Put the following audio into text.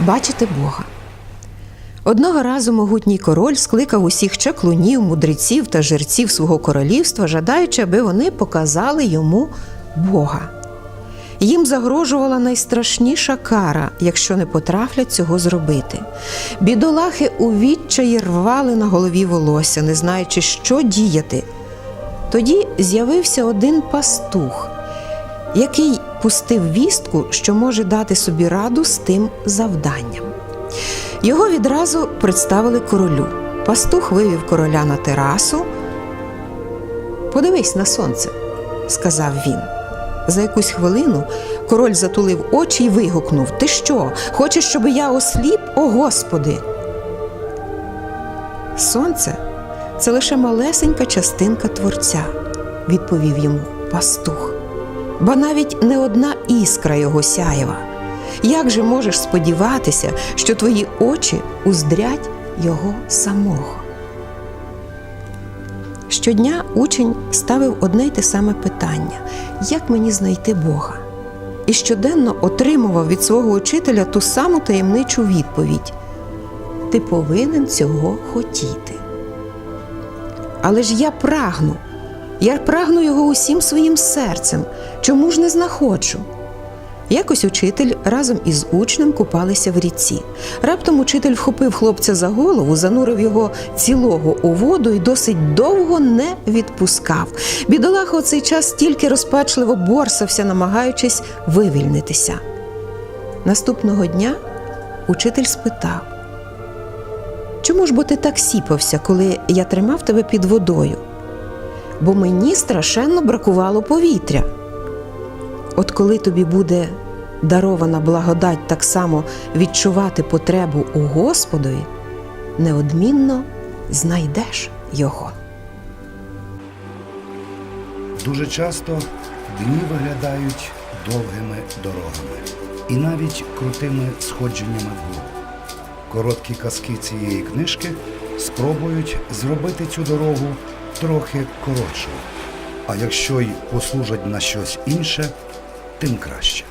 бачити Бога. Одного разу могутній король скликав усіх чаклунів, мудреців та жерців свого королівства, жадаючи, аби вони показали йому Бога. Їм загрожувала найстрашніша кара, якщо не потрафлять цього зробити. Бідолахи у відчаї рвали на голові волосся, не знаючи, що діяти. Тоді з'явився один пастух, який пустив вістку, що може дати собі раду з тим завданням. Його відразу представили королю. Пастух вивів короля на терасу. Подивись на сонце, сказав він. За якусь хвилину король затулив очі й вигукнув: Ти що? Хочеш, щоб я осліп, о Господи? Сонце це лише малесенька частинка Творця, відповів йому пастух. Бо навіть не одна іскра його сяєва. Як же можеш сподіватися, що твої очі уздрять його самого? Щодня учень ставив одне й те саме питання: як мені знайти Бога? І щоденно отримував від свого учителя ту саму таємничу відповідь: Ти повинен цього хотіти. Але ж я прагну, я прагну його усім своїм серцем. Чому ж не знаходжу? Якось учитель разом із учнем купалися в ріці. Раптом учитель вхопив хлопця за голову, занурив його цілого у воду і досить довго не відпускав. Бідолаха у цей час тільки розпачливо борсався, намагаючись вивільнитися. Наступного дня учитель спитав: Чому ж бо ти так сіпався, коли я тримав тебе під водою? Бо мені страшенно бракувало повітря. От коли тобі буде дарована благодать так само відчувати потребу у Господові, неодмінно знайдеш його. Дуже часто дні виглядають довгими дорогами і навіть крутими сходженнями вгору. Короткі казки цієї книжки спробують зробити цю дорогу трохи коротшою. А якщо й послужать на щось інше, тим краще.